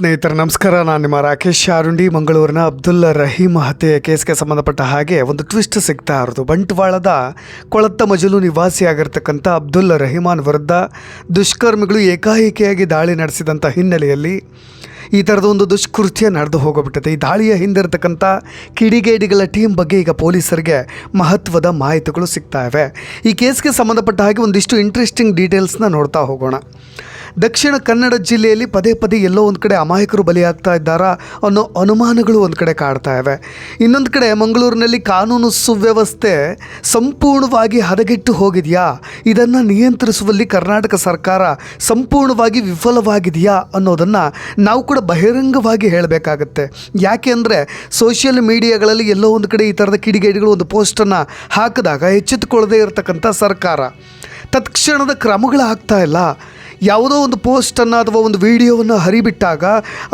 ಸ್ನೇಹಿತರೆ, ನಮಸ್ಕಾರ. ನಾನು ನಿಮ್ಮ ರಾಕೇಶ್ ಶಾರುಂಡಿ ಮಂಗಳೂರಿನ ಅಬ್ದುಲ್ ರಹೀಮ್ ಹತ್ಯೆಯ ಕೇಸ್ಗೆ ಸಂಬಂಧಪಟ್ಟ ಹಾಗೆ ಒಂದು ಟ್ವಿಸ್ಟ್ ಸಿಗ್ತಾ ಇರೋದು ಬಂಟ್ವಾಳದ ಕೊಳತ್ತ ಮಜಲು ನಿವಾಸಿಯಾಗಿರ್ತಕ್ಕಂಥ ಅಬ್ದುಲ್ ರಹಿಮಾನ್ ವಿರುದ್ಧ ದುಷ್ಕರ್ಮಿಗಳು ಏಕಾಏಕಿಯಾಗಿ ದಾಳಿ ನಡೆಸಿದಂಥ ಹಿನ್ನೆಲೆಯಲ್ಲಿ ಈ ಥರದ ಒಂದು ದುಷ್ಕೃತ್ಯ ನಡೆದು ಹೋಗಿಬಿಟ್ಟಿದೆ. ಈ ದಾಳಿಯ ಹಿಂದಿರತಕ್ಕಂಥ ಕಿಡಿಗೇಡಿಗಳ ಟೀಮ್ ಬಗ್ಗೆ ಈಗ ಪೊಲೀಸರಿಗೆ ಮಹತ್ವದ ಮಾಹಿತಿಗಳು ಸಿಗ್ತಾ ಇವೆ. ಈ ಕೇಸ್ಗೆ ಸಂಬಂಧಪಟ್ಟ ಹಾಗೆ ಒಂದಿಷ್ಟು ಇಂಟ್ರೆಸ್ಟಿಂಗ್ ಡೀಟೇಲ್ಸ್ನ ನೋಡ್ತಾ ಹೋಗೋಣ. ದಕ್ಷಿಣ ಕನ್ನಡ ಜಿಲ್ಲೆಯಲ್ಲಿ ಪದೇ ಪದೇ ಎಲ್ಲೋ ಒಂದು ಕಡೆ ಅಮಾಯಕರು ಬಲಿಯಾಗ್ತಾ ಇದ್ದಾರಾ ಅನ್ನೋ ಅನುಮಾನಗಳು ಒಂದು ಕಡೆ ಕಾಡ್ತಾ ಇವೆ. ಇನ್ನೊಂದು ಕಡೆ ಮಂಗಳೂರಿನಲ್ಲಿ ಕಾನೂನು ಸುವ್ಯವಸ್ಥೆ ಸಂಪೂರ್ಣವಾಗಿ ಹದಗೆಟ್ಟು ಹೋಗಿದೆಯಾ? ಇದನ್ನು ನಿಯಂತ್ರಿಸುವಲ್ಲಿ ಕರ್ನಾಟಕ ಸರ್ಕಾರ ಸಂಪೂರ್ಣವಾಗಿ ವಿಫಲವಾಗಿದೆಯಾ ಅನ್ನೋದನ್ನು ನಾವು ಕೂಡ ಬಹಿರಂಗವಾಗಿ ಹೇಳಬೇಕಾಗತ್ತೆ. ಯಾಕೆ ಅಂದರೆ ಸೋಷಿಯಲ್ ಮೀಡಿಯಾಗಳಲ್ಲಿ ಎಲ್ಲೋ ಒಂದು ಕಡೆ ಈ ಥರದ ಕಿಡಿಗೇಡಿಗಳು ಒಂದು ಪೋಸ್ಟನ್ನು ಹಾಕಿದಾಗ ಎಚ್ಚೆತ್ತುಕೊಳ್ಳದೇ ಇರತಕ್ಕಂಥ ಸರ್ಕಾರ. ತತ್ಕ್ಷಣದ ಕ್ರಮಗಳಾಗ್ತಾ ಇಲ್ಲ. ಯಾವುದೋ ಒಂದು ಪೋಸ್ಟನ್ನು ಅಥವಾ ಒಂದು ವಿಡಿಯೋವನ್ನು ಹರಿಬಿಟ್ಟಾಗ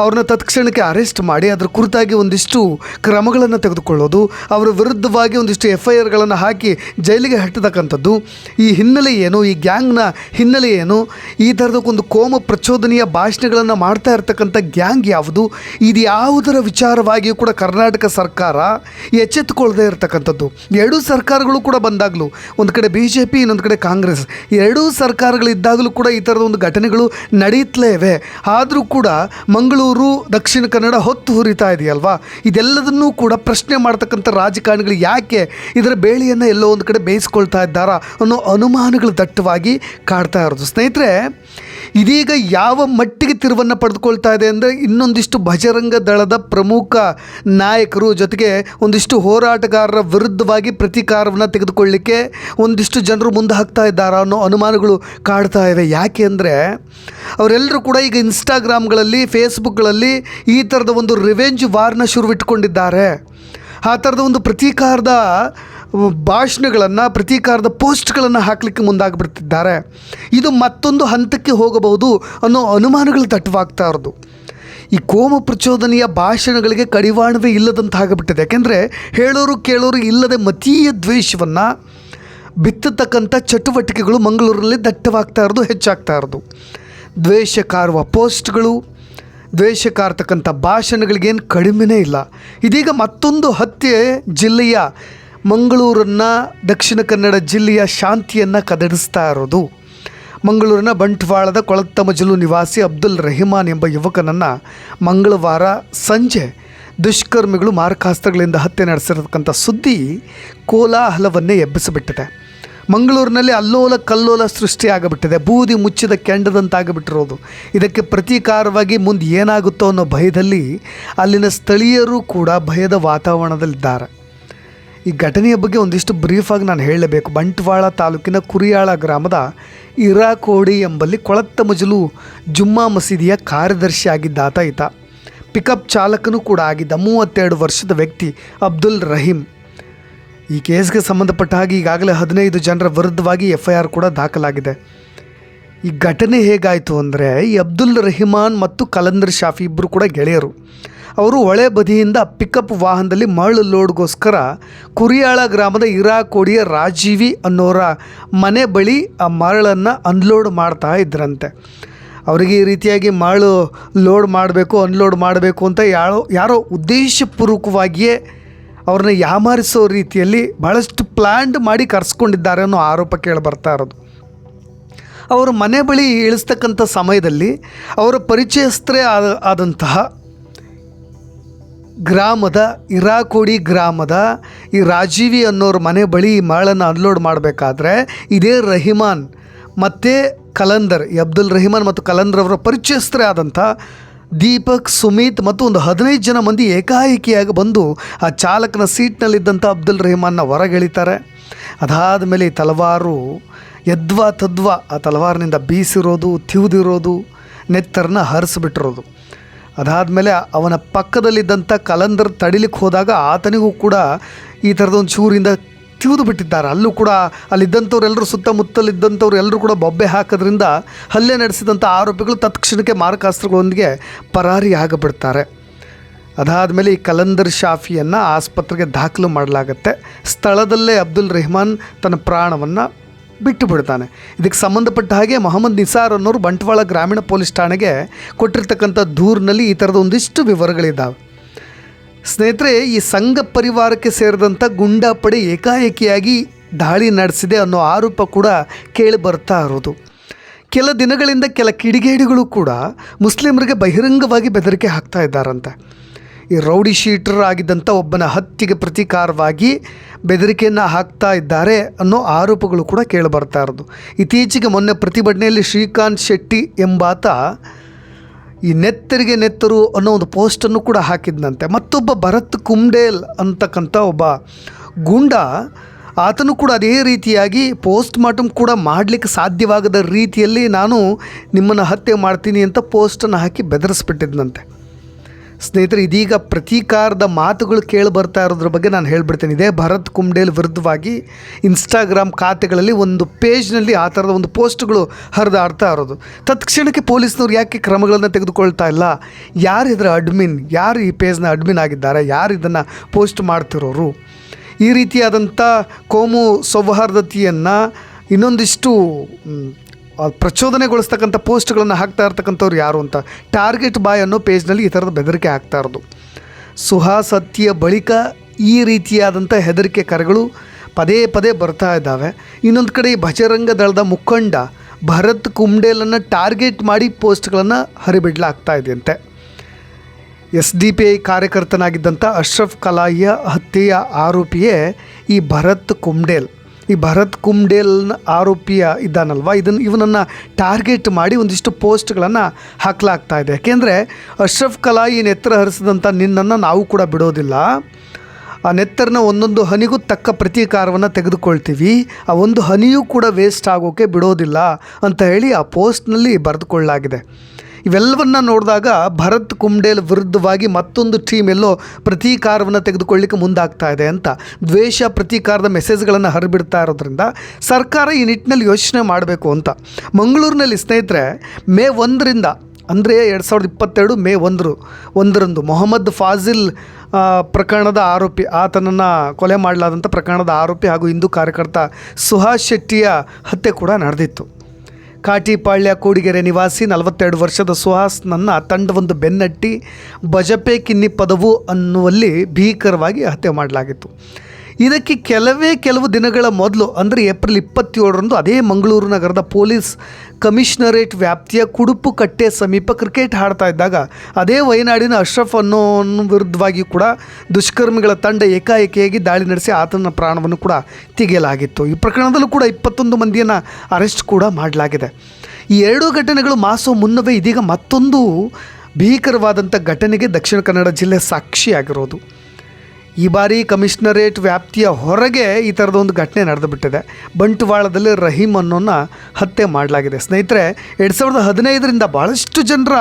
ಅವ್ರನ್ನ ತತ್ಕ್ಷಣಕ್ಕೆ ಅರೆಸ್ಟ್ ಮಾಡಿ ಅದರ ಕುರಿತಾಗಿ ಒಂದಿಷ್ಟು ಕ್ರಮಗಳನ್ನು ತೆಗೆದುಕೊಳ್ಳೋದು, ಅವರ ವಿರುದ್ಧವಾಗಿ ಒಂದಿಷ್ಟು ಎಫ್ ಐ ಆರ್ಗಳನ್ನು ಹಾಕಿ ಜೈಲಿಗೆ ಹಟ್ಟತಕ್ಕಂಥದ್ದು ಈ ಹಿನ್ನೆಲೆ ಏನು, ಈ ಗ್ಯಾಂಗ್ನ ಹಿನ್ನೆಲೆ ಏನು, ಈ ಥರದಕ್ಕೊಂದು ಕೋಮ ಪ್ರಚೋದನೆಯ ಭಾಷಣಗಳನ್ನು ಮಾಡ್ತಾ ಇರ್ತಕ್ಕಂಥ ಗ್ಯಾಂಗ್ ಯಾವುದು, ಇದು ಯಾವುದರ ವಿಚಾರವಾಗಿಯೂ ಕೂಡ ಕರ್ನಾಟಕ ಸರ್ಕಾರ ಎಚ್ಚೆತ್ತುಕೊಳ್ಳದೆ ಇರತಕ್ಕಂಥದ್ದು. ಎರಡೂ ಸರ್ಕಾರಗಳು ಕೂಡ ಬಂದಾಗಲೂ, ಒಂದು ಕಡೆ ಬಿ ಜೆ ಪಿ ಇನ್ನೊಂದು ಕಡೆ ಕಾಂಗ್ರೆಸ್. ಎರಡೂ ಸರ್ಕಾರಗಳಿದ್ದಾಗಲೂ ಕೂಡ ಈ ಥರದ ಒಂದು ಘಟನೆಗಳು ನಡೆಯುತ್ತಲೇ ಇವೆ ಆದರೂ ಕೂಡ ಮಂಗಳೂರು, ದಕ್ಷಿಣ ಕನ್ನಡ ಹೊತ್ತು ಹುರಿತಾ ಇದೆಯಲ್ವಾ? ಇದೆಲ್ಲದನ್ನೂ ಕೂಡ ಪ್ರಶ್ನೆ ಮಾಡ್ತಕ್ಕಂಥ ರಾಜಕಾರಣಿಗಳು ಯಾಕೆ ಇದರ ಬೇಳೆಯನ್ನು ಎಲ್ಲೋ ಒಂದು ಕಡೆ ಬೇಯಿಸ್ಕೊಳ್ತಾ ಇದ್ದಾರಾ ಅನ್ನೋ ಅನುಮಾನಗಳು ದಟ್ಟವಾಗಿ ಕಾಡ್ತಾ ಇರೋದು. ಸ್ನೇಹಿತರೆ ಇದೀಗ ಯಾವ ಮಟ್ಟಿಗೆ ತಿರುವನ್ನು ಪಡೆದುಕೊಳ್ತಾ ಇದೆ ಅಂದರೆ ಇನ್ನೊಂದಿಷ್ಟು ಭಜರಂಗ ದಳದ ಪ್ರಮುಖ ನಾಯಕರು ಜೊತೆಗೆ ಒಂದಿಷ್ಟು ಹೋರಾಟಗಾರರ ವಿರುದ್ಧವಾಗಿ ಪ್ರತೀಕಾರವನ್ನು ತೆಗೆದುಕೊಳ್ಳಿಕ್ಕೆ ಒಂದಿಷ್ಟು ಜನರು ಮುಂದೆ ಹಾಕ್ತಾ ಇದ್ದಾರಾ ಅನ್ನೋ ಅನುಮಾನಗಳು ಕಾಡ್ತಾ ಇವೆ. ಯಾಕೆ ಅಂದರೆ ಅವರೆಲ್ಲರೂ ಕೂಡ ಈಗ ಇನ್ಸ್ಟಾಗ್ರಾಮ್ಗಳಲ್ಲಿ, ಫೇಸ್ಬುಕ್ಗಳಲ್ಲಿ ಈ ಥರದ ಒಂದು ರಿವೆಂಜ್ ವಾರ್ನ ಶುರುವಿಟ್ಕೊಂಡಿದ್ದಾರೆ. ಆ ಥರದ ಒಂದು ಪ್ರತೀಕಾರದ ಭಾಷಣಗಳನ್ನು, ಪ್ರತೀಕಾರದ ಪೋಸ್ಟ್ಗಳನ್ನು ಹಾಕಲಿಕ್ಕೆ ಮುಂದಾಗಿಬಿಡ್ತಿದ್ದಾರೆ. ಇದು ಮತ್ತೊಂದು ಹಂತಕ್ಕೆ ಹೋಗಬಹುದು ಅನ್ನೋ ಅನುಮಾನಗಳು ದಟ್ಟವಾಗ್ತಾ ಇರೋದು. ಈ ಕೋಮ ಪ್ರಚೋದನೆಯ ಭಾಷಣಗಳಿಗೆ ಕಡಿವಾಣವೇ ಇಲ್ಲದಂತಾಗಬಿಟ್ಟಿದೆ. ಯಾಕೆಂದರೆ ಹೇಳೋರು ಕೇಳೋರು ಇಲ್ಲದೆ ಮತೀಯ ದ್ವೇಷವನ್ನು ಬಿತ್ತತಕ್ಕಂಥ ಚಟುವಟಿಕೆಗಳು ಮಂಗಳೂರಲ್ಲಿ ದಟ್ಟವಾಗ್ತಾ ಇರೋದು, ಹೆಚ್ಚಾಗ್ತಾ ಇರೋದು. ದ್ವೇಷ ಕಾರುವ ಪೋಸ್ಟ್ಗಳು ದ್ವೇಷ ಕಾರ್ತಕ್ಕಂಥ ಭಾಷಣಗಳಿಗೇನು ಕಡಿಮೆನೇ ಇಲ್ಲ. ಇದೀಗ ಮತ್ತೊಂದು ಹತ್ಯೆ ಜಿಲ್ಲೆಯ ಮಂಗಳೂರನ್ನು ದಕ್ಷಿಣ ಕನ್ನಡ ಜಿಲ್ಲೆಯ ಶಾಂತಿಯನ್ನು ಕದಡಿಸ್ತಾ ಇರೋದು. ಮಂಗಳೂರಿನ ಬಂಟ್ವಾಳದ ಕೊಳತ್ತ ಮಜಲು ನಿವಾಸಿ ಅಬ್ದುಲ್ ರಹಿಮಾನ್ ಎಂಬ ಯುವಕನನ್ನು ಮಂಗಳವಾರ ಸಂಜೆ ದುಷ್ಕರ್ಮಿಗಳು ಮಾರಕಾಸ್ತ್ರಗಳಿಂದ ಹತ್ಯೆ ನಡೆಸಿರತಕ್ಕಂಥ ಸುದ್ದಿ ಕೋಲಾಹಲವನ್ನೇ ಎಬ್ಬಿಸಿಬಿಟ್ಟಿದೆ. ಮಂಗಳೂರಿನಲ್ಲಿ ಅಲ್ಲೋಲ ಕಲ್ಲೋಲ ಸೃಷ್ಟಿಯಾಗಿಬಿಟ್ಟಿದೆ. ಬೂದಿ ಮುಚ್ಚಿದ ಕೆಂಡದಂತಾಗಿಬಿಟ್ಟಿರೋದು. ಇದಕ್ಕೆ ಪ್ರತೀಕಾರವಾಗಿ ಮುಂದೆ ಏನಾಗುತ್ತೋ ಅನ್ನೋ ಭಯದಲ್ಲಿ ಅಲ್ಲಿನ ಸ್ಥಳೀಯರು ಕೂಡ ಭಯದ ವಾತಾವರಣದಲ್ಲಿದ್ದಾರೆ. ಈ ಘಟನೆಯ ಬಗ್ಗೆ ಒಂದಿಷ್ಟು ಬ್ರೀಫಾಗಿ ನಾನು ಹೇಳಲೇಬೇಕು ಬಂಟ್ವಾಳ ತಾಲೂಕಿನ ಕುರಿಯಾಳ ಗ್ರಾಮದ ಇರಾಕೋಡಿ ಎಂಬಲ್ಲಿ ಕೊಳತ್ತ ಮಜಲು ಜುಮ್ಮಾ ಮಸೀದಿಯ ಕಾರ್ಯದರ್ಶಿ ಆಗಿದ್ದಾತ ಈತ. ಪಿಕಪ್ ಚಾಲಕನೂ ಕೂಡ ಆಗಿದ್ದ ಮೂವತ್ತೆರಡು ವರ್ಷದ ವ್ಯಕ್ತಿ ಅಬ್ದುಲ್ ರಹೀಂ. ಈ ಕೇಸ್ಗೆ ಸಂಬಂಧಪಟ್ಟ ಹಾಗೆ ಈಗಾಗಲೇ ಹದಿನೈದು ಜನರ ವಿರುದ್ಧವಾಗಿ ಎಫ್ ಕೂಡ ದಾಖಲಾಗಿದೆ. ಈ ಘಟನೆ ಹೇಗಾಯಿತು ಅಂದರೆ ಈ ಅಬ್ದುಲ್ ರಹಿಮಾನ್ ಮತ್ತು ಕಲಂದರ್ ಶಾಫಿ ಇಬ್ಬರು ಕೂಡ ಗೆಳೆಯರು. ಅವರು ಹೊಳೆ ಬದಿಯಿಂದ ಪಿಕಪ್ ವಾಹನದಲ್ಲಿ ಮರಳು ಲೋಡ್ಗೋಸ್ಕರ ಕುರಿಯಾಳ ಗ್ರಾಮದ ಇರಾಕೋಡಿಯ ರಾಜೀವಿ ಅನ್ನೋರ ಮನೆ ಬಳಿ ಆ ಮರಳನ್ನು ಅನ್ಲೋಡ್ ಮಾಡ್ತಾ ಇದ್ರಂತೆ. ಅವರಿಗೆ ಈ ರೀತಿಯಾಗಿ ಮರಳು ಲೋಡ್ ಮಾಡಬೇಕು ಅನ್ಲೋಡ್ ಮಾಡಬೇಕು ಅಂತ ಯಾರೋ ಯಾರೋ ಉದ್ದೇಶಪೂರ್ವಕವಾಗಿಯೇ ಅವ್ರನ್ನ ಯಾಮಾರಿಸೋ ರೀತಿಯಲ್ಲಿ ಭಾಳಷ್ಟು ಪ್ಲ್ಯಾಂಡ್ ಮಾಡಿ ಕರೆಸ್ಕೊಂಡಿದ್ದಾರೆ ಅನ್ನೋ ಆರೋಪ ಕೇಳಿ ಬರ್ತಾ ಇರೋದು. ಅವರು ಮನೆ ಬಳಿ ಇಳಿಸ್ತಕ್ಕಂಥ ಸಮಯದಲ್ಲಿ ಅವರ ಪರಿಚಯಸ್ಥರೇ ಆದ, ಆದಂತಹ ಗ್ರಾಮದ ಇರಾಕೋಡಿ ಗ್ರಾಮದ ಈ ರಾಜೀವಿ ಅನ್ನೋರ ಮನೆ ಬಳಿ ಈ ಮರಳನ್ನು ಅನ್ಲೋಡ್ ಮಾಡಬೇಕಾದ್ರೆ ಇದೇ ರಹಿಮಾನ್ ಮತ್ತು ಕಲಂದರ್ ಅಬ್ದುಲ್ ರಹಿಮಾನ್ ಮತ್ತು ಕಲಂದರ್ ಅವರ ಪರಿಚಯಸ್ಥರೇ ಆದಂಥ ದೀಪಕ್, ಸುಮಿತ್ ಮತ್ತು ಒಂದು ಹದಿನೈದು ಜನ ಮಂದಿ ಏಕಾಏಕಿಯಾಗಿ ಬಂದು ಆ ಚಾಲಕನ ಸೀಟ್ನಲ್ಲಿದ್ದಂಥ ಅಬ್ದುಲ್ ರಹಿಮಾನ್ನ ಹೊರಗೆಳಿತಾರೆ. ಅದಾದ ಮೇಲೆ ಈ ತಲವಾರು ಯದ್ವಾ ತದ್ವಾ ಆ ತಲವಾರಿನಿಂದ ಬೀಸಿರೋದು, ತಿವಿದಿರೋದು, ನೆತ್ತರನ್ನ ಹರಿಸ್ಬಿಟ್ಟಿರೋದು. ಅದಾದಮೇಲೆ ಅವನ ಪಕ್ಕದಲ್ಲಿದ್ದಂಥ ಕಲಂದರ್ ತಡಿಲಿಕ್ಕೆ ಹೋದಾಗ ಆತನಿಗೂ ಕೂಡ ಈ ಥರದ ಒಂದು ಚೂರಿಂದ ತಿವಿದು ಬಿಟ್ಟಿದ್ದಾರೆ. ಅಲ್ಲೂ ಕೂಡ ಅಲ್ಲಿದ್ದಂಥವ್ರೆಲ್ಲರೂ ಸುತ್ತಮುತ್ತಲಿದ್ದಂಥವ್ರು ಎಲ್ಲರೂ ಕೂಡ ಬೊಬ್ಬೆ ಹಾಕೋದ್ರಿಂದ ಹಲ್ಲೆ ನಡೆಸಿದಂಥ ಆರೋಪಿಗಳು ತತ್ಕ್ಷಣಕ್ಕೆ ಮಾರಕಾಸ್ತ್ರಗಳೊಂದಿಗೆ ಪರಾರಿ ಆಗಿಬಿಡ್ತಾರೆ. ಅದಾದಮೇಲೆ ಈ ಕಲಂದರ್ ಶಾಫಿಯನ್ನು ಆಸ್ಪತ್ರೆಗೆ ದಾಖಲು ಮಾಡಲಾಗತ್ತೆ. ಸ್ಥಳದಲ್ಲೇ ಅಬ್ದುಲ್ ರೆಹಮಾನ್ ತನ್ನ ಪ್ರಾಣವನ್ನು ಬಿಟ್ಟು ಬಿಡ್ತಾನೆ ಇದಕ್ಕೆ ಸಂಬಂಧಪಟ್ಟ ಹಾಗೆ ಮೊಹಮ್ಮದ್ ನಿಸಾರ್ ಅನ್ನೋರು ಬಂಟ್ವಾಳ ಗ್ರಾಮೀಣ ಪೊಲೀಸ್ ಠಾಣೆಗೆ ಕೊಟ್ಟಿರ್ತಕ್ಕಂಥ ದೂರಿನಲ್ಲಿ ಈ ಥರದ ಒಂದಿಷ್ಟು ವಿವರಗಳಿದ್ದಾವೆ. ಸ್ನೇಹಿತರೆ, ಈ ಸಂಘ ಪರಿವಾರಕ್ಕೆ ಸೇರಿದಂಥ ಗುಂಡಾಪಡೆ ಏಕಾಏಕಿಯಾಗಿ ದಾಳಿ ನಡೆಸಿದೆ ಅನ್ನೋ ಆರೋಪ ಕೂಡ ಕೇಳಿ ಬರ್ತಾ ಇರೋದು. ಕೆಲ ದಿನಗಳಿಂದ ಕೆಲ ಕಿಡಿಗೇಡಿಗಳು ಕೂಡ ಮುಸ್ಲಿಮರಿಗೆ ಬಹಿರಂಗವಾಗಿ ಬೆದರಿಕೆ ಹಾಕ್ತಾ ಇದ್ದಾರಂತೆ. ಈ ರೌಡಿ ಶೀಟರ್ ಆಗಿದ್ದಂಥ ಒಬ್ಬನ ಹತ್ಯೆಗೆ ಪ್ರತೀಕಾರವಾಗಿ ಬೆದರಿಕೆಯನ್ನು ಹಾಕ್ತಾ ಇದ್ದಾರೆ ಅನ್ನೋ ಆರೋಪಗಳು ಕೂಡ ಕೇಳಿಬರ್ತಾ ಇರೋದು. ಇತ್ತೀಚೆಗೆ ಮೊನ್ನೆ ಪ್ರತಿಭಟನೆಯಲ್ಲಿ ಶ್ರೀಕಾಂತ್ ಶೆಟ್ಟಿ ಎಂಬಾತ ಈ ನೆತ್ತರಿಗೆ ನೆತ್ತರು ಅನ್ನೋ ಒಂದು ಪೋಸ್ಟನ್ನು ಕೂಡ ಹಾಕಿದ್ನಂತೆ. ಮತ್ತೊಬ್ಬ ಭರತ್ ಕುಂಡೇಲ್ ಅಂತಕ್ಕಂಥ ಒಬ್ಬ ಗುಂಡ ಆತನು ಕೂಡ ಅದೇ ರೀತಿಯಾಗಿ ಪೋಸ್ಟ್ ಮಾರ್ಟಮ್ ಕೂಡ ಮಾಡಲಿಕ್ಕೆ ಸಾಧ್ಯವಾಗದ ರೀತಿಯಲ್ಲಿ ನಾನು ನಿಮ್ಮನ್ನು ಹತ್ಯೆ ಮಾಡ್ತೀನಿ ಅಂತ ಪೋಸ್ಟನ್ನು ಹಾಕಿ ಬೆದರಿಸ್ಬಿಟ್ಟಿದ್ನಂತೆ. ಸ್ನೇಹಿತರೆ, ಇದೀಗ ಪ್ರತೀಕಾರದ ಮಾತುಗಳು ಕೇಳಿ ಬರ್ತಾ ಇರೋದ್ರ ಬಗ್ಗೆ ನಾನು ಹೇಳ್ಬಿಡ್ತೇನೆ. ಇದೇ ಭರತ್ ಕುಂಡೇಲ್ ವಿರುದ್ಧವಾಗಿ ಇನ್ಸ್ಟಾಗ್ರಾಮ್ ಖಾತೆಗಳಲ್ಲಿ ಒಂದು ಪೇಜ್ನಲ್ಲಿ ಆ ಥರದ ಒಂದು ಪೋಸ್ಟ್ಗಳು ಹರಿದಾಡ್ತಾ ಇರೋದು. ತತ್ಕ್ಷಣಕ್ಕೆ ಪೊಲೀಸ್ನವ್ರು ಯಾಕೆ ಕ್ರಮಗಳನ್ನು ತೆಗೆದುಕೊಳ್ತಾ ಇಲ್ಲ? ಯಾರು ಇದರ ಅಡ್ಮಿನ್ ಯಾರು ಈ ಪೇಜ್ನ ಅಡ್ಮಿನ್ ಆಗಿದ್ದಾರೆ? ಯಾರು ಇದನ್ನು ಪೋಸ್ಟ್ ಮಾಡ್ತಿರೋರು? ಈ ರೀತಿಯಾದಂಥ ಕೋಮು ಸೌಹಾರ್ದತೆಯನ್ನು ಇನ್ನೊಂದಿಷ್ಟು ಪ್ರಚೋದನೆಗೊಳಿಸ್ತಕ್ಕಂಥ ಪೋಸ್ಟ್ಗಳನ್ನು ಹಾಕ್ತಾ ಇರ್ತಕ್ಕಂಥವ್ರು ಯಾರು ಅಂತ ಟಾರ್ಗೆಟ್ ಬಾಯ್ ಅನ್ನೋ ಪೇಜ್ನಲ್ಲಿ ಈ ಥರದ ಬೆದರಿಕೆ ಹಾಕ್ತಾ ಇರೋದು. ಸುಹಾಸತ್ಯ ಬಳಿಕ ಈ ರೀತಿಯಾದಂಥ ಹೆದರಿಕೆ ಕರೆಗಳು ಪದೇ ಪದೇ ಬರ್ತಾ ಇದ್ದಾವೆ. ಇನ್ನೊಂದು ಕಡೆ ಈ ಭಜರಂಗ ದಳದ ಮುಖಂಡ ಭರತ್ ಕುಂಬ್ಡೇಲನ್ನು ಟಾರ್ಗೆಟ್ ಮಾಡಿ ಪೋಸ್ಟ್ಗಳನ್ನು ಹರಿಬಿಡ್ಲಾಗ್ತಾ ಇದೆಯಂತೆ. ಎಸ್ ಡಿ ಪಿ ಐ ಕಾರ್ಯಕರ್ತನಾಗಿದ್ದಂಥ ಅಶ್ರಫ್ ಕಲಾಯಿಯ ಹತ್ಯೆಯ ಆರೋಪಿಯೇ ಈ ಭರತ್ ಕುಂಡೇಲ್ ಈ ಭರತ್ ಕುಮ್ಡೇಲ್ನ ಆರೋಪಿಯ ಇದ್ದಾನಲ್ವ? ಇದನ್ನು ಇವನನ್ನು ಟಾರ್ಗೆಟ್ ಮಾಡಿ ಒಂದಿಷ್ಟು ಪೋಸ್ಟ್ಗಳನ್ನು ಹಾಕಲಾಗ್ತಾ ಇದೆ. ಯಾಕೆಂದರೆ ಅಶ್ರಫ್ ಕಲಾಯಿ ನೆತ್ತರ ಹರಿಸಿದಂಥ ನಿನ್ನನ್ನು ನಾವು ಕೂಡ ಬಿಡೋದಿಲ್ಲ. ಆ ನೆತ್ತರನ ಒಂದೊಂದು ಹನಿಗೂ ತಕ್ಕ ಪ್ರತೀಕಾರವನ್ನು ತೆಗೆದುಕೊಳ್ತೀವಿ. ಆ ಒಂದು ಹನಿಯೂ ಕೂಡ ವೇಸ್ಟ್ ಆಗೋಕ್ಕೆ ಬಿಡೋದಿಲ್ಲ ಅಂತ ಹೇಳಿ ಆ ಪೋಸ್ಟ್ನಲ್ಲಿ ಬರೆದುಕೊಳ್ಳಲಾಗಿದೆ. ಇವೆಲ್ಲವನ್ನ ನೋಡಿದಾಗ ಭರತ್ ಕುಂಡೇಲ್ ವಿರುದ್ಧವಾಗಿ ಮತ್ತೊಂದು ಟೀಮ್ ಎಲ್ಲೋ ಪ್ರತೀಕಾರವನ್ನು ತೆಗೆದುಕೊಳ್ಳಿಕ್ಕೆ ಮುಂದಾಗ್ತಾ ಇದೆ ಅಂತ ದ್ವೇಷ ಪ್ರತೀಕಾರದ ಮೆಸೇಜ್ಗಳನ್ನು ಹರಿಬಿಡ್ತಾ ಇರೋದ್ರಿಂದ ಸರ್ಕಾರ ಈ ನಿಟ್ಟಿನಲ್ಲಿ ಯೋಚನೆ ಮಾಡಬೇಕು ಅಂತ. ಮಂಗಳೂರಿನಲ್ಲಿ ಸ್ನೇಹಿತರೆ, ಮೇ ಒಂದರಿಂದ, ಅಂದರೆ ಎರಡು ಸಾವಿರದ ಇಪ್ಪತ್ತೆರಡು ಮೇ ಒಂದರು, ಒಂದರಂದು ಮೊಹಮ್ಮದ್ ಫಾಜಿಲ್ ಪ್ರಕರಣದ ಆರೋಪಿ, ಆತನನ್ನು ಕೊಲೆ ಮಾಡಲಾದಂಥ ಪ್ರಕರಣದ ಆರೋಪಿ ಹಾಗೂ ಹಿಂದೂ ಕಾರ್ಯಕರ್ತ ಸುಹಾಸ್ ಶೆಟ್ಟಿಯ ಹತ್ಯೆ ಕೂಡ ನಡೆದಿತ್ತು. ಕಾಟಿಪಾಳ್ಯ ಕೂಡಿಗೆರೆ ನಿವಾಸಿ ನಲವತ್ತೆರಡು ವರ್ಷದ ಸುಹಾಸ್ನನ್ನು ತಂಡವೊಂದು ಬೆನ್ನಟ್ಟಿ ಬಜಪೆ ಕಿನ್ನಿ ಪದವು ಅನ್ನುವಲ್ಲಿ ಭೀಕರವಾಗಿ ಹತ್ಯೆ ಮಾಡಲಾಗಿತ್ತು. ಇದಕ್ಕೆ ಕೆಲವೇ ಕೆಲವು ದಿನಗಳ ಮೊದಲು, ಅಂದರೆ ಏಪ್ರಿಲ್ ಇಪ್ಪತ್ತೇಳರಂದು ಅದೇ ಮಂಗಳೂರು ನಗರದ ಪೊಲೀಸ್ ಕಮಿಷನರೇಟ್ ವ್ಯಾಪ್ತಿಯ ಕುಡುಪು ಕಟ್ಟೆ ಸಮೀಪ ಕ್ರಿಕೆಟ್ ಆಡ್ತಾ ಇದ್ದಾಗ, ಅದೇ ವಯನಾಡಿನ ಅಶ್ರಫ್ ಅನ್ನೋ ವಿರುದ್ಧವಾಗಿ ಕೂಡ ದುಷ್ಕರ್ಮಿಗಳ ತಂಡ ಏಕಾಏಕಿಯಾಗಿ ದಾಳಿ ನಡೆಸಿ ಆತನ ಪ್ರಾಣವನ್ನು ಕೂಡ ತೆಗೆಯಲಾಗಿತ್ತು. ಈ ಪ್ರಕರಣದಲ್ಲೂ ಕೂಡ ಇಪ್ಪತ್ತೊಂದು ಮಂದಿಯನ್ನು ಅರೆಸ್ಟ್ ಕೂಡ ಮಾಡಲಾಗಿದೆ. ಈ ಎರಡೂ ಘಟನೆಗಳು ಮಾಸೋ ಮುನ್ನವೇ ಇದೀಗ ಮತ್ತೊಂದು ಭೀಕರವಾದಂಥ ಘಟನೆಗೆ ದಕ್ಷಿಣ ಕನ್ನಡ ಜಿಲ್ಲೆ ಸಾಕ್ಷಿಯಾಗಿರೋದು. ಈ ಬಾರಿ ಕಮಿಷನರೇಟ್ ವ್ಯಾಪ್ತಿಯ ಹೊರಗೆ ಈ ಥರದ ಒಂದು ಘಟನೆ ನಡೆದು ಬಿಟ್ಟಿದೆ ಬಂಟ್ವಾಳದಲ್ಲಿ ರಹೀಮ್ ಅನ್ನೋನ್ನ ಹತ್ಯೆ ಮಾಡಲಾಗಿದೆ. ಸ್ನೇಹಿತರೆ, ಎರಡು ಸಾವಿರದ ಹದಿನೈದರಿಂದ ಭಾಳಷ್ಟು ಜನರ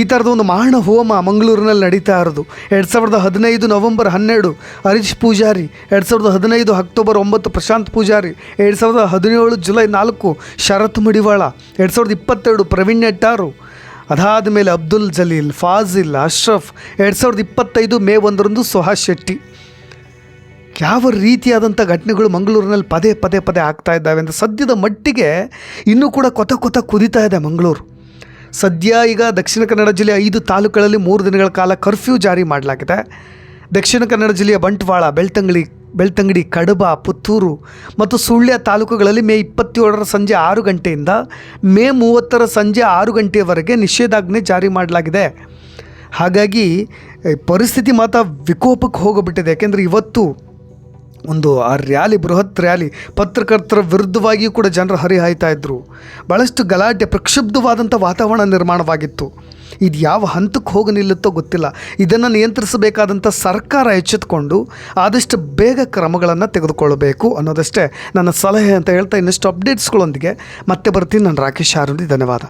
ಈ ಥರದ ಒಂದು ಮಾರಣ ಹೋಮ ಮಂಗಳೂರಿನಲ್ಲಿ ನಡೀತಾ ಇರೋದು. ಎರಡು ಸಾವಿರದ ಹದಿನೈದು ನವೆಂಬರ್ ಹನ್ನೆರಡು ಹರೀಶ್ ಪೂಜಾರಿ, ಎರಡು ಸಾವಿರದ ಹದಿನೈದು ಅಕ್ಟೋಬರ್ ಒಂಬತ್ತು ಪ್ರಶಾಂತ್ ಪೂಜಾರಿ, ಎರಡು ಸಾವಿರದ ಹದಿನೇಳು ಜುಲೈ ನಾಲ್ಕು ಶರತ್ ಮಡಿವಾಳ, ಎರಡು ಸಾವಿರದ ಇಪ್ಪತ್ತೆರಡು ಪ್ರವೀಣ್ ನೆಟ್ಟಾರು ಅದಾದ ಮೇಲೆ ಅಬ್ದುಲ್ ಜಲೀಲ್, ಫಾಜಿಲ್, ಅಶ್ರಫ್, ಎರಡು ಸಾವಿರದ ಇಪ್ಪತ್ತೈದು ಮೇ ಒಂದರಂದು ಸುಹಾಸ್ ಶೆಟ್ಟಿ. ಯಾವ ರೀತಿಯಾದಂಥ ಘಟನೆಗಳು ಮಂಗಳೂರಿನಲ್ಲಿ ಪದೇ ಪದೇ ಪದೇ ಆಗ್ತಾ ಇದ್ದಾವೆ ಅಂತ ಸದ್ಯದ ಮಟ್ಟಿಗೆ ಇನ್ನೂ ಕೂಡ ಕೊತ ಕೊತ ಕುದಿತಾ ಇದೆ ಮಂಗಳೂರು. ಸದ್ಯ ಈಗ ದಕ್ಷಿಣ ಕನ್ನಡ ಜಿಲ್ಲೆಯ ಐದು ತಾಲೂಕುಗಳಲ್ಲಿ ಮೂರು ದಿನಗಳ ಕಾಲ ಕರ್ಫ್ಯೂ ಜಾರಿ ಮಾಡಲಾಗಿದೆ. ದಕ್ಷಿಣ ಕನ್ನಡ ಜಿಲ್ಲೆಯ ಬಂಟ್ವಾಳ, ಬೆಳ್ತಂಗಡಿ ಬೆಳ್ತಂಗಡಿ, ಕಡಬ, ಪುತ್ತೂರು ಮತ್ತು ಸುಳ್ಯ ತಾಲೂಕುಗಳಲ್ಲಿ ಮೇ ಇಪ್ಪತ್ತೇಳರ ಸಂಜೆ ಆರು ಗಂಟೆಯಿಂದ ಮೇ ಮೂವತ್ತರ ಸಂಜೆ ಆರು ಗಂಟೆಯವರೆಗೆ ನಿಷೇಧಾಜ್ಞೆ ಜಾರಿ ಮಾಡಲಾಗಿದೆ. ಹಾಗಾಗಿ, ಪರಿಸ್ಥಿತಿ ಮಾತ್ರ ವಿಕೋಪಕ್ಕೆ ಹೋಗಿಬಿಟ್ಟಿದೆ. ಯಾಕೆಂದರೆ ಇವತ್ತು ಒಂದು ಆ ರ್ಯಾಲಿ, ಬೃಹತ್ ರ್ಯಾಲಿ ಪತ್ರಕರ್ತರ ವಿರುದ್ಧವಾಗಿಯೂ ಕೂಡ ಜನರು ಹರಿಹಾಯ್ತಾ ಇದ್ದರು ಭಾಳಷ್ಟು ಗಲಾಟೆ, ಪ್ರಕ್ಷುಬ್ಧವಾದಂಥ ವಾತಾವರಣ ನಿರ್ಮಾಣವಾಗಿತ್ತು. ಇದು ಯಾವ ಹಂತಕ್ಕೆ ಹೋಗಿ ನಿಲ್ಲುತ್ತೋ ಗೊತ್ತಿಲ್ಲ. ಇದನ್ನು ನಿಯಂತ್ರಿಸಬೇಕಾದಂಥ ಸರ್ಕಾರ ಎಚ್ಚೆತ್ಕೊಂಡು ಆದಷ್ಟು ಬೇಗ ಕ್ರಮಗಳನ್ನು ತೆಗೆದುಕೊಳ್ಳಬೇಕು ಅನ್ನೋದಷ್ಟೇ ನನ್ನ ಸಲಹೆ ಅಂತ ಹೇಳ್ತಾ ಇನ್ನಷ್ಟು ಅಪ್ಡೇಟ್ಸ್ಗಳೊಂದಿಗೆ ಮತ್ತೆ ಬರ್ತೀನಿ. ನಾನು ರಾಕೇಶ್ ಆರುಂಡಿ ಧನ್ಯವಾದ.